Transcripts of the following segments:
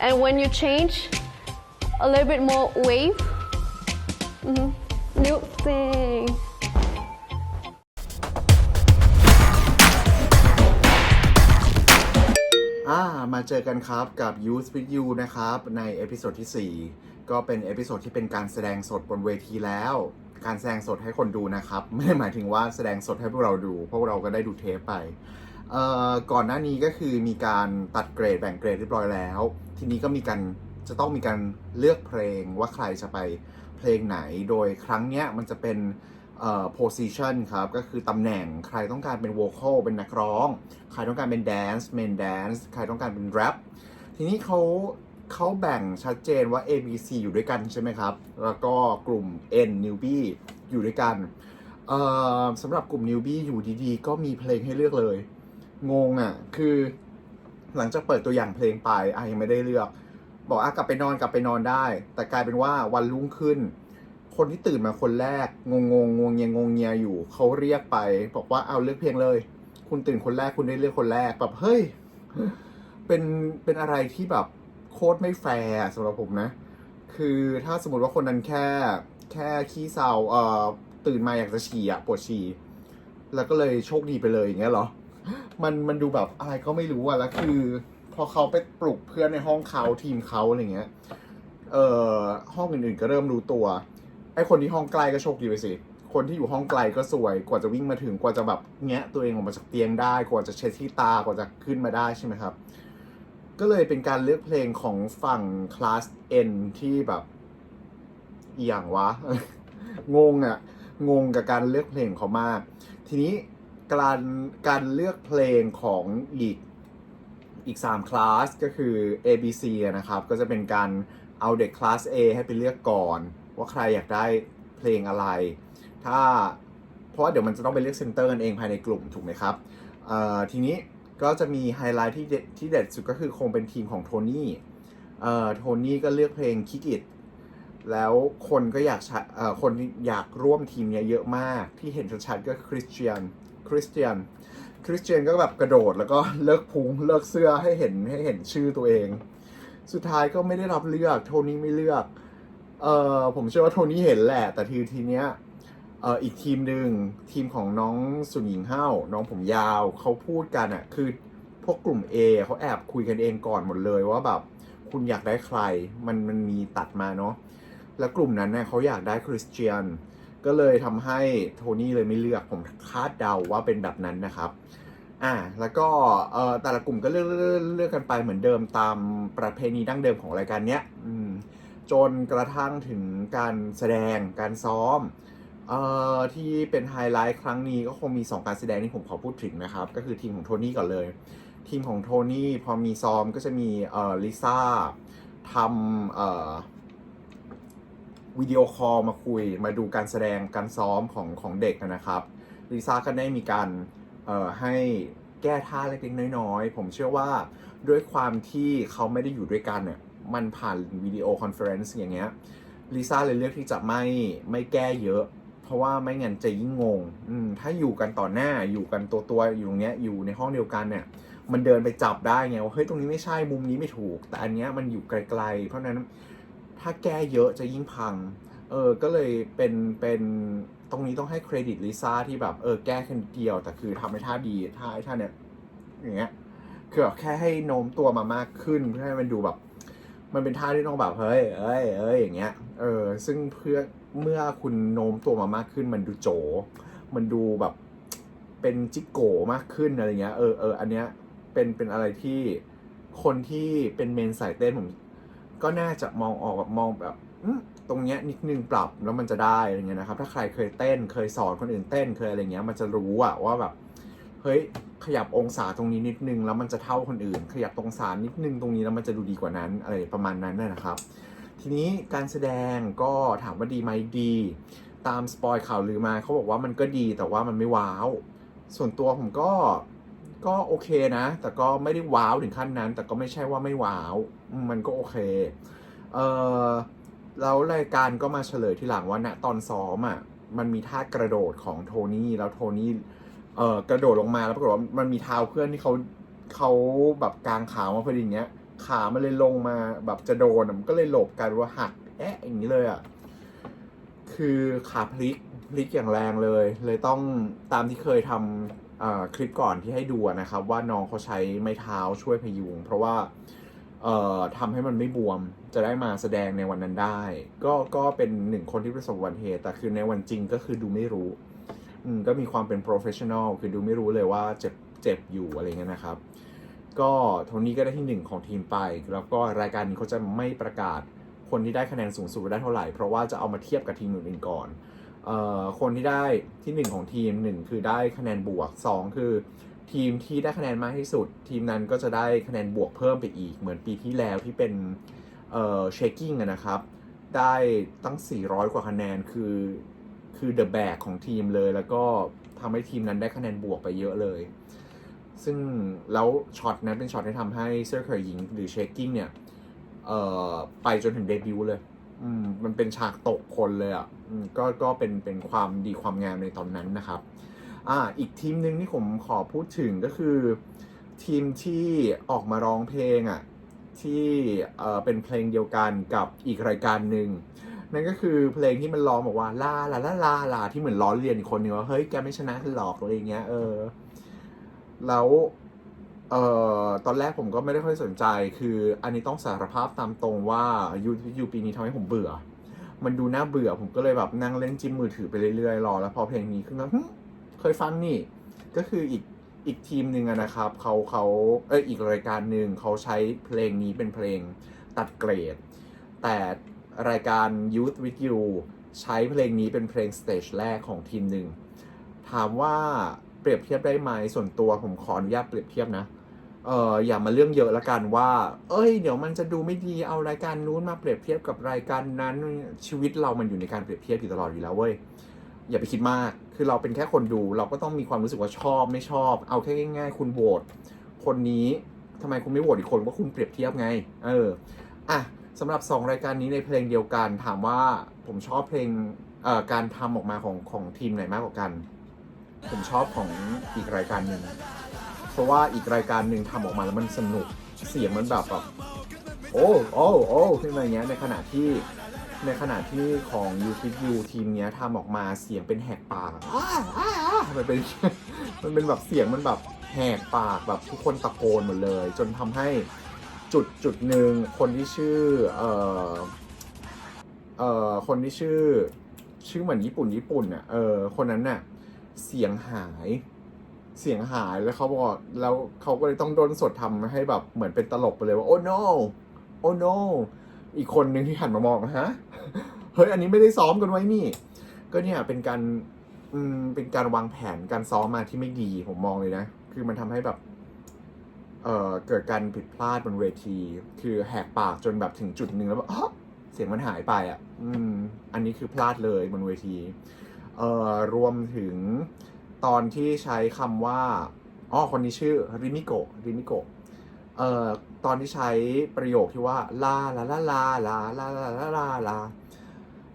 and when you change a little bit more wave mhm, new thing อ่ามาเจอกันครับกับ Youth with You นะครับในเอพิโซดที่ 4 ก็เป็นเอพิโซดที่เป็นการแสดงสดบนเวทีแล้ว การแสดงสดให้คนดูนะครับ ไม่ได้หมายถึงว่าแสดงสดให้พวกเราดู พวกเราก็ได้ดูเทปไป ก่อนหน้านี้ก็คือมีการตัดเกรดแบ่งเกรดเรียบร้อยแล้ว ทีนี้ก็มีการจะต้องมีการเลือกเพลงว่าใครจะไปเพลงไหน โดยครั้งเนี้ยมันจะเป็นเอ่อ position ครับ ก็คือตำแหน่งใครต้องการเป็น vocal เป็นนักร้อง ใครต้องการเป็น dance main dance ใครต้องการเป็น rap ทีนี้เขาเขาแบ่งชัดเจนว่า A B C อยู่ด้วยกันใช่ไหมครับ แล้วก็กลุ่ม N newbie อยู่ด้วยกันเอ่อสำหรับกลุ่ม newbie อยู่ดีๆ ก็มีเพลงให้เลือกเลย งงอะ คือ หลังจากเปิดตัวอย่างเพลงไปอะยังไม่ได้เลือก บอกอะกลับไปนอนกลับไปนอนได้ แต่กลายเป็นว่าวันรุ่งขึ้น คนที่ตื่นมาคนแรก งงงงงเงียงงเงียอยู่เขาเรียกไป บอกว่าเอาเลือกเพลงเลย คุณตื่นคนแรกคุณได้เลือกคนแรกแบบเฮ้ยเป็นเป็นอะไรที่แบบโคตรไม่แฟร์สำหรับผมนะ คือถ้าสมมติว่าคนนั้นแค่แค่ขี้เศร้าเอ่อตื่นมาอยากจะฉี่อะปวดฉี่แล้วก็เลยโชคดีไปเลยอย่างเงี้ยเหรอ มันมันดูแบบอะไรก็ไม่รู้อะแล้วคือ พอเขาไปปลุกเพื่อนในห้องเขาทีมเขาอะไรเงี้ย เอ่อห้องอื่นๆก็เริ่มรู้ตัวไอ้คนที่ห้องใกลก็โชคดีไปสิคนที่อยู่ห้องไกลก็สวย กว่าจะวิ่งมาถึง กว่าจะแบบแงะตัวเองออกมาจากเตียงได้ กว่าจะเช็ดที่ตา กว่าจะขึ้นมาได้ใช่ไหมครับ ก็เลยเป็นการเลือกเพลงของฝั่งคลาส N ที่แบบอย่างวะ งงอะ่ะ งงกับการเลือกเพลงเขามาก ทีนี้ การการเลือกเพลงของอีกอีก 3 คลาสก็คือ A B C นะครับ ก็จะเป็นการเอาเด็กคลาส A ให้ไปเลือกก่อน ว่าใครอยากได้เพลงอะไร ถ้าเพราะว่าเดี๋ยวมันจะต้องไปเลือกเซนเตอร์กันเองภายในกลุ่มถูกไหมครับทีนี้ก็จะมีไฮไลท์ที่เด็ดที่เด็ดสุดก็คือคงเป็นทีมของโทนี่โทนี่ก็เลือกเพลงคิกอิ t แล้วคนก็อยากคนอยากร่วมทีมเนี้ยเยอะมากที่เห็นชัดๆก็คริสเตียน คริสเตียน คริสเตียนก็แบบกระโดดแล้วก็เลิกพุงเลิกเสื้อให้เห็นให้เห็นชื่อตัวเอง สุดท้ายก็ไม่ได้รับเลือกโทนี่ไม่เลือกเออผมเชื่อว่าโทนี่เห็นแหละ แต่ทีทีเนี้ยเอออีกทีมหนึ่งทีมของน้องสุนหญิงเฮ้าน้องผมยาวเขาพูดกันอะ่ะคือพวกกลุ่ม A เขาแอบคุยกันเองก่อนหมดเลยว่าแบบคุณอยากได้ใครมันมันมีตัดมาเนาะแล้วกลุ่มนั้นเนี่ยเขาอยากได้คริสเตียน ก็เลยทำให้โทนี่เลยไม่เลือกผมคาดเดาว่าเป็นแบบนั้นนะครับอ่าแล้วก็เอ่อแต่ละกลุ่มก็เลือกเลือกเลือกกันไปเหมือนเดิมตามประเพณีดั้งเดิมของรายการเนี้ยอืมจนกระทั่งถึงการแสดงการซ้อมเอ่อที่เป็นไฮไลท์ครั้งนี้ก็คงมี 2 การแสดงที่ผมขอพูดถึงนะครับ ก็คือทีมของโทนี่ก่อนเลย ทีมของโทนี่พอมีซ้อมก็จะมีเอ่อลิซ่าทำเอ่อ วิดีโอคอลมาคุย มาดูการแสดงการซ้อมของของเด็กนะครับลิซ่าก็ได้มีการให้แก้ท่าเล็กๆน้อยๆ ผมเชื่อว่าด้วยความที่เขาไม่ได้อยู่ด้วยกันเนี่ยมันผ่านวิดีโอคอนเฟอเรนซ์อย่างเงี้ยลิซ่าเลยเลือกที่จะไม่ไม่แก้เยอะ เพราะว่าไม่งั้นจะยิ่งงงถ้าอยู่กันต่อหน้าอยู่กันตัวตัวๆอยู่ตรงเนี้ยอยู่ในห้องเดียวกันเนี่ยมันเดินไปจับได้ไงว่าเฮ้ยตรงนี้ไม่ใช่มุมนี้ไม่ถูก แต่อันเนี้ยมันอยู่ไกลๆ เพราะนั้น ถ้าแก้เยอะจะยิ่งพัง เออ ก็เลยเป็น เป็น ตรงนี้ต้องให้เครดิตลิซ่าที่แบบ เออ แก้แค่นิดเดียว แต่คือทำให้ท่าดี ท่าไอ้ท่าเนี้ยอย่างเงี้ย คือแบบแค่ให้โน้มตัวมามากขึ้นเพื่อให้มันดูแบบ มันเป็นท่าที่ต้องแบบ เฮ้ย เอ้ย เอ้ย อย่างเงี้ย เออ ซึ่งเพื่อ เมื่อคุณโน้มตัวมามากขึ้น มันดูโจ มันดูแบบ เป็นจิกโกมากขึ้นอะไรเงี้ย เออเอออันเนี้ย เป็น เป็นอะไรที่ คนที่เป็นเมนสายเต้นผม ก็น่าจะมองออกแบบมองแบบตรงเนี้ยนิดนึงปรับแล้วมันจะได้อะไรเงี้ยนะครับ ถ้าใครเคยเต้นเคยสอนคนอื่นเต้นเคยอะไรเงี้ย มันจะรู้อะว่าแบบเฮ้ยขยับองศาตรงนี้นิดนึงแล้วมันจะเท่าคนอื่น ขยับองศานิดนึงตรงนี้แล้วมันจะดูดีกว่านั้นอะไรประมาณนั้นนะนะครับ ทีนี้การแสดงก็ถามว่าดีไหมดี ตามสปอยข่าวลือมาเขาบอกว่ามันก็ดีแต่ว่ามันไม่ว้าว ส่วนตัวผมก็ก็โอเคนะ แต่ก็ไม่ได้ว้าวถึงขั้นนั้น แต่ก็ไม่ใช่ว่าไม่ว้าว มันก็โอเค เออแล้วรายการก็มาเฉลยที่หลังว่าณตอนซ้อมอะมันมีท่ากระโดดของโทนี่แล้วโทนี่เอ่อกระโดดลงมาแล้วปรากฏว่ามันมีเท้าเพื่อนที่เขาเขาแบบกางขามาพอดีเงี้ย ขามันเลยลงมาแบบจะโดนอะมันก็เลยหลบกันว่าหักแอะอย่างนี้เลยอะคือขาพลิกพลิกอย่างแรงเลย เลยต้องตามที่เคยทำอ่อคลิปก่อนที่ให้ดูนะครับ ว่าน้องเขาใช้ไม้เท้าช่วยพยุง เพราะว่า เอ่อทำให้มันไม่บวมจะได้มาแสดงในวันนั้นได้ ก็ก็เป็นหนึ่งคนที่ประสบอุบัติเหตุแต่คือในวันจริงก็คือดูไม่รู้อืมก็มีความเป็น professional คือดูไม่รู้เลยว่าเจ็บเจ็บอยู่อะไรเงี้ยนะครับ ก็โทนี่ก็ได้ที่หนึ่งของทีมไป แล้วก็รายการนี้เขาจะไม่ประกาศคนที่ได้คะแนนสูงสุดได้เท่าไหร่ เพราะว่าจะเอามาเทียบกับทีมอื่นๆก่อนเอ่อคนที่ได้ที่หนึ่งของทีมหนึ่งคือได้คะแนนบวกสองคือ ทีมที่ได้คะแนนมากที่สุด ทีมนั้นก็จะได้คะแนนบวกเพิ่มไปอีก เหมือนปีที่แล้วที่เป็นเอ่อเชคกิ้งนะครับ ได้ตั้ง 400 กว่าคะแนนคือคือเดอะแบกของทีมเลย แล้วก็ทำให้ทีมนั้นได้คะแนนบวกไปเยอะเลย ซึ่งแล้วช็อตนั้นเป็นช็อตที่ทำให้เซอร์เคยหญิงหรือเชคกิ้งเนี่ยเอ่อไปจนถึงเดบิวต์เลยอืมมันเป็นฉากตกคนเลยอะก็ก็เป็นเป็นความดีความงามในตอนนั้นนะครับ อ่าอีกทีมหนึ่งที่ผมขอพูดถึงก็คือ ทีมที่ออกมาร้องเพลงอะที่เอ่อเป็นเพลงเดียวกันกับอีกรายการหนึ่งนั่นก็คือเพลงที่มันร้องบอกว่าลาลาลาลาลาที่เหมือนล้อเลียนอีกคนนึงว่าเฮ้ยแกไม่ชนะหรอกอะไรเงี้ยเออแล้วเอ่อตอนแรกผมก็ไม่ได้ค่อยสนใจ คืออันนี้ต้องสารภาพตามตรงว่ายูยูปีนี้ทำให้ผมเบื่อ มันดูน่าเบื่อผมก็เลยแบบนั่งเล่นจิ้มมือถือไปเรื่อยๆรอแล้วพอเพลงนี้ขึ้นแล้ว ยฟังนี่ก็คืออีกอีกทีมหนึ่งนะครับเขาเขาเอยอีกรายการหนึ่งเขาใช้เพลงนี้เป็นเพลงตัดเกรด แต่รายการ Youth with You ใช้เพลงนี้เป็นเพลงสเตจแรกของทีมหนึ่งถามว่าเปรียบเทียบได้ไหมส่วนตัวผมขออนุญาตเปรียบเทียบนะเอออย่ามาเรื่องเยอะละกันว่า เอ้ย เดี๋ยวมันจะดูไม่ดีเอารายการนู้นมาเปรียบเทียบกับรายการนั้นชีวิตเรามันอยู่ในการเปรียบเทียบอยู่ตลอดอยู่แล้วเว้ยอย่าไปคิดมาก คือเราเป็นแค่คนดูเราก็ต้องมีความรู้สึกว่าชอบไม่ชอบ เอาแค่ง่าย ๆ คุณโหวตคนนี้ทำไมคุณไม่โหวตอีกคนว่าคุณเปรียบเทียบไง เอออะสำหรับ 2 รายการนี้ในเพลงเดียวกันถามว่าผมชอบเพลงเอ่อการทำออกมาของของทีมไหนมากกว่ากัน ผมชอบของอีกรายการหนึ่งเพราะว่าอีกรายการหนึ่งทำออกมาแล้วมันสนุกเสียงมันแบบแบบโอ้โอ้โอ้ขึ้นมาอย่างเงี้ยในขณะที่ ในขณะที่ของ u f i t U ทีมเนี้ยทำออกมาเสียงเป็นแหกปากมันเป็นมันเป็นแบบเสียงมันแบบแหกปากแบบทุกคนตะโกนหมดเลย จนทำให้จุดจุดหนึ่งคนที่ชื่อเอ่อเอ่อคนที่ชื่อชื่อเหมือนญี่ปุ่นญี่ปุ่นอะเออคนนั้นน่ะเสียงหายเสียงหายแล้วเขาบอกแล้วเขาก็เลยต้องโดนสดทำให้แบบเหมือนเป็นตลกไปเลยว่าโอ้ no โอ้ no อีกคนหนึ่งที่หันมามองฮะเฮ้ยอันนี้ไม่ได้ซ้อมกันไว้นี่ ก็เนี่ยเป็นการอืมเป็นการวางแผนการซ้อมมาที่ไม่ดีผมมองเลยนะ คือมันทำให้แบบ เอ่อเกิดการผิดพลาดบนเวที คือแหกปากจนแบบถึงจุดหนึ่งแล้วแบบเสียงมันหายไปอะ อืม อันนี้คือพลาดเลยบนเวที เอ่อรวมถึงตอนที่ใช้คำว่าอ๋อคนนี้ชื่อริมิโกะริมิโกะเอ่อ ตอนที่ใช้ประโยคที่ว่าลาลาลาลาลาลาลาลาลาลา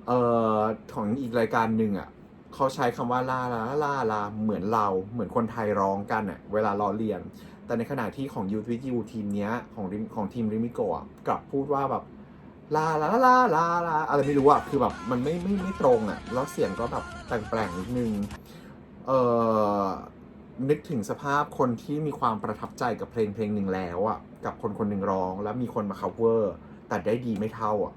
เอ่อของอีกรายการหนึ่งอะเขาใช้คำว่าลาลาลาลาเหมือนเราเหมือนคนไทยร้องกันอะเวลาล้อเลียน แต่ในขณะที่ของยูทวิทยูทีมเนี้ยของของทีมริมิโกะกลับพูดว่าแบบลาลาลาลาลาอะไรไม่รู้อะคือแบบมันไม่ไม่ไม่ตรงอะแล้วเสียงก็แบบแปลงๆนิดนึงเอ่อ นึกถึงสภาพคนที่มีความประทับใจกับเพลงเพลงหนึ่งแล้วอะกับคนคนหนึ่งร้อง แล้วมีคนมา cover แต่ได้ดีไม่เท่าอะ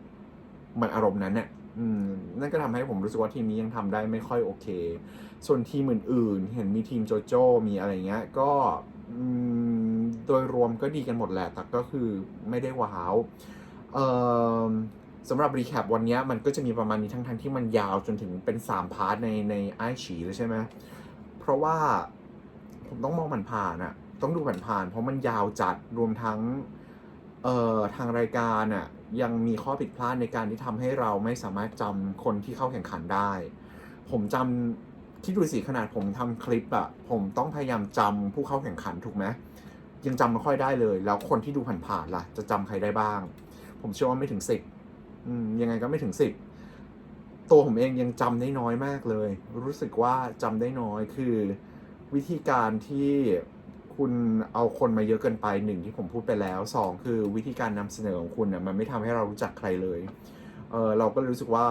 มันอารมณ์นั้นเนี่ยอืมนั่นก็ทำให้ผมรู้สึกว่าทีมนี้ยังทำได้ไม่ค่อยโอเค ส่วนทีมอื่นๆ เห็นมีทีมโจโจ้มีอะไรเงี้ย ก็อืมโดยรวมก็ดีกันหมดแหละ แต่ก็คือไม่ได้ว้าวเอ่อสำหรับรีแคปวันนี้มันก็จะมีประมาณนี้ทั้งทั้งที่มันยาวจนถึงเป็น 3 พาร์ทในในไอฉีเลยใช่ไหม เพราะว่า ผมต้องมองผ่านๆอะต้องดูผ่านๆเพราะมันยาวจัดรวมทั้งเอ่อทางรายการอะยังมีข้อผิดพลาดในการที่ทำให้เราไม่สามารถจำคนที่เข้าแข่งขันได้ ผมจำคิดดูสิขนาดผมทำคลิปอะผมต้องพยายามจำผู้เข้าแข่งขันถูกไหมยังจำไม่ค่อยได้เลย แล้วคนที่ดูผ่านๆล่ะ จะจำใครได้บ้าง ผมเชื่อว่าไม่ถึงสิบยังไงก็ไม่ถึงสิบตัวผมเองยังจำได้น้อยมากเลย รู้สึกว่าจำได้น้อยคือ วิธีการที่คุณเอาคนมาเยอะเกินไปหนึ่งที่ผมพูดไปแล้วสองคือวิธีการนำเสนอของคุณเนี่ยมันไม่ทำให้เรารู้จักใครเลยเออเราก็รู้สึกว่า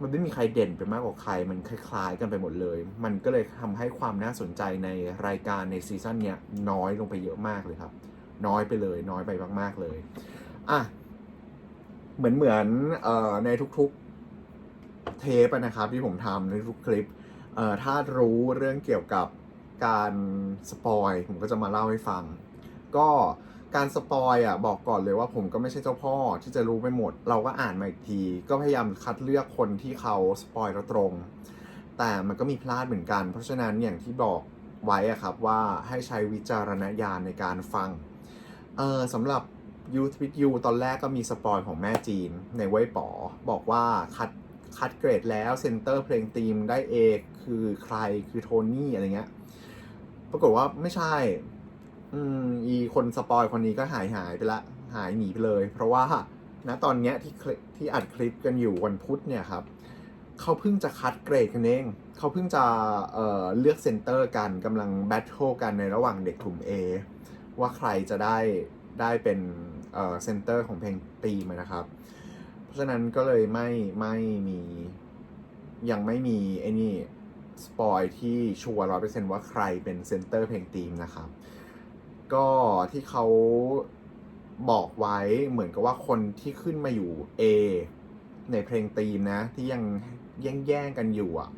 มันไม่มีใครเด่นไปมากกว่าใคร มันคล้ายๆกันไปหมดเลย มันก็เลยทำให้ความน่าสนใจในรายการในซีซั่นเนี้ยน้อยลงไปเยอะมากเลยครับ น้อยไปเลย น้อยไปมากๆเลยอะเหมือนเหมือนเอ่อในทุกๆเทปนะครับที่ผมทำในทุกคลิปเอ่อถ้ารู้เรื่องเกี่ยวกับ การสปอยผมก็จะมาเล่าให้ฟัง ก็การสปอยอะบอกก่อนเลยว่าผมก็ไม่ใช่เจ้าพ่อที่จะรู้ไปหมด เราก็อ่านมาอีกที ก็พยายามคัดเลือกคนที่เขาสปอยเราตรง แต่มันก็มีพลาดเหมือนกัน เพราะฉะนั้นอย่างที่บอกไว้อะครับว่าให้ใช้วิจารณญาณในการฟังเออสำหรับ Youth with You ตอนแรกก็มีสปอยของแม่จีนในเว่ยป๋อบอกว่าคัดคัดเกรดแล้วเซนเตอร์เพลงทีมได้เอคือใครคือโทนี่อะไรเงี้ย ปรากฏว่าไม่ใช่ อืม อีคนสปอยคนนี้ก็หายหายไปละ หายหนีไปเลย เพราะว่าณตอนเนี้ยที่ที่อัดคลิปกันอยู่วันพุธเนี่ยครับเขาเพิ่งจะคัดเกรดกันเอง เขาเพิ่งจะเเลือกเซนเตอร์กันกำลังแบทเทิลกันในระหว่างเด็กกลุ่ม A ว่าใครจะได้ได้เป็นเซนเตอร์ของเพลงตีมนะครับ เพราะฉะนั้นก็เลยไม่ไม่มียังไม่มีไอ้นี่ สปอยที่ชัวร์ร้อยเปอร์เซนต์ว่าใครเป็นเซนเตอร์เพลงทีมนะครับ ก็ที่เขาบอกไว้เหมือนกับว่าคนที่ขึ้นมาอยู่ A ในเพลงทีมนะ ที่ยังแย่งแย่งกันอยู่อะ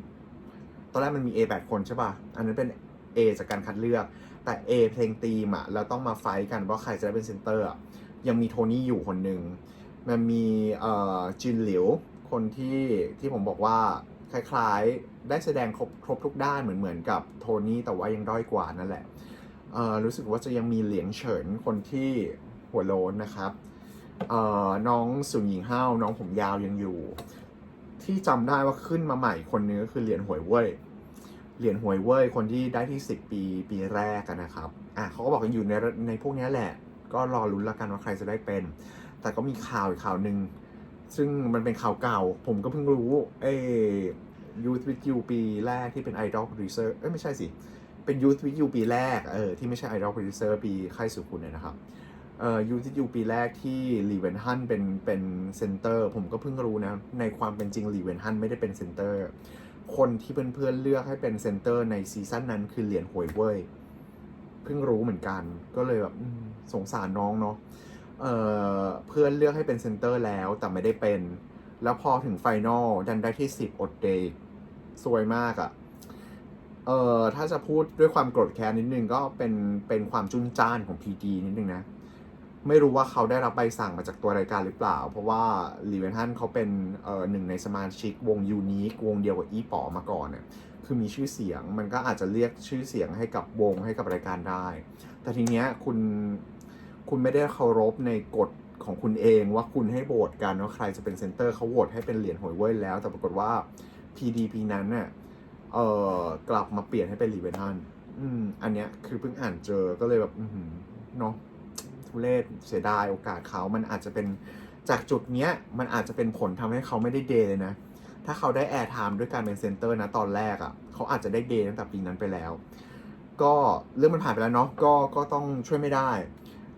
ตอนแรกมันมี A 8คนใช่ป่ะ อันนั้นเป็น A จากการคัดเลือก แต่ A เพลงทีมอะแล้วต้องมาไฟกันว่าใครจะได้เป็นเซนเตอร์ยังมีโทนี่อยู่คนหนึ่งมันมีจินหลิวคนที่ที่ผมบอกว่าคล้ายๆ ได้แสดงครบครบทุกด้านเหมือนเหมือนกับโทนี่แต่ว่ายังด้อยกว่านั่นแหละรู้สึกว่าจะยังมีเหลียงเฉินคนที่หัวโลนนะครับน้องสุนหญิงห้าวน้องผมยาวยังอยู่ ที่จำได้ว่าขึ้นมาใหม่คนนึงก็คือเหรียญหวยเว่ยเหรียญหวยเว่ยคนที่ได้ที่ 10 ปีปีแรกอะนะครับอะเขาก็บอกกันอยู่ในในพวกนี้แหละ ก็รอลุ้นละกันว่าใครจะได้เป็น แต่ก็มีข่าวอีกข่าวหนึ่งซึ่งมันเป็นข่าวเก่า ผมก็เพิ่งรู้ เอ Youth with You ปีแรกที่เป็น Idol Producer เอ้ยไม่ใช่สิ เป็น Youth with You ปีแรกเออที่ไม่ใช่ Idol Producer ปีค่ายสุขุนเนี่ยนะครับเอ่อ Youth with You ปีแรกที่ลีเวนฮันเป็นเป็นเซนเตอร์ผมก็เพิ่งรู้นะ ในความเป็นจริงลีเวนฮันไม่ได้เป็นเซนเตอร์ คนที่เพื่อนๆเลือกให้เป็นเซนเตอร์ในซีซั่นนั้นคือเหรียญหวยเว้ยเพิ่งรู้เหมือนกัน ก็เลยแบบสงสารน้องเนาะเอ่อเพื่อนเลือกให้เป็นเซนเตอร์แล้วแต่ไม่ได้เป็น แล้วพอถึงไฟนอลดันได้ที่10อดเดย์สวยมากอะ่ะ เอ่อ ถ้าจะพูดด้วยความโกรธแค้นนิดนึงก็เป็นเป็นความจุนจ้านของ PD นิดนึงนะ ไม่รู้ว่าเขาได้รับใบสั่งมาจากตัวรายการหรือเปล่า เพราะว่าลีเวนฮันเขาเป็นเอ่อหนึ่งในสมาชิกวงยูนิควงเดียวกับอีป๋อมาก่อนเนี่ยคือมีชื่อเสียงมันก็อาจจะเรียกชื่อเสียงให้กับวงให้กับรายการได้ แต่ทีเนี้ยคุณคุณไม่ได้เคารพในกฎ ของคุณเองว่าคุณให้โหวตกันว่าใครจะเป็นเซนเตอร์เขาโหวตให้เป็นเหรียญหวยเว้ยแล้ว แต่ปรากฏว่า PDP นั้นเนี่ยเอ่อกลับมาเปลี่ยนให้เป็นรีเวนทันอืมอันเนี้ยคือเพิ่งอ่านเจอก็เลยแบบอือหือเนาะทุเรศเสียดายโอกาสเขามันอาจจะเป็นจากจุดเนี้ยมันอาจจะเป็นผลทำให้เขาไม่ได้เดย์เลยนะ ถ้าเขาได้แอร์ไทม์ด้วยการเป็นเซนเตอร์นะตอนแรกอะ่ะเขาอาจจะได้เดย์ตั้งแต่ปีนั้นไปแล้ว ก็เรื่องมันผ่านไปแล้วเนาะก็ก็ต้องช่วยไม่ได้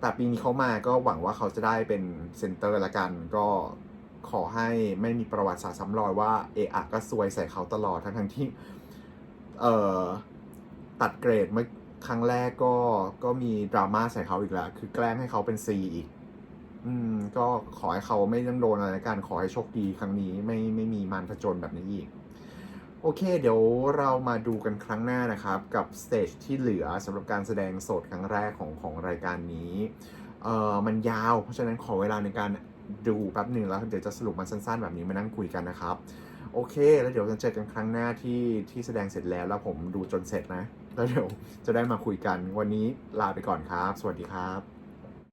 แต่ปีนี้เขามาก็หวังว่าเขาจะได้เป็นเซนเตอร์ละกัน ก็ขอให้ไม่มีประวัติศาสตร์ซ้ำรอยว่าเอะอะก็ซวยใส่เขาตลอดทั้งทั้งที่เอ่อตัดเกรดเมื่อครั้งแรกก็ก็มีดราม่าใส่เขาอีกแล้ว คือแกล้งให้เขาเป็น C อีก อืม ก็ขอให้เขาไม่ต้องโดนอะไรละกัน ขอให้โชคดีครั้งนี้ ไม่ไม่มีมารผจญแบบนี้อีก โอเค เดี๋ยวเรามาดูกันครั้งหน้านะครับ กับสเตจที่เหลือสำหรับการแสดงสดครั้งแรกของของรายการนี้เอ่อมันยาวเพราะฉะนั้นขอเวลาในการดูแป๊บหนึ่งแล้วเดี๋ยวจะสรุปมันสั้น ๆ แบบนี้มานั่งคุยกันนะครับ โอเค แล้วเดี๋ยวจะเจอกันครั้งหน้าที่ที่แสดงเสร็จแล้วแล้วผมดูจนเสร็จนะ แล้วเดี๋ยวจะได้มาคุยกันวันนี้ลาไปก่อนครับ สวัสดีครับ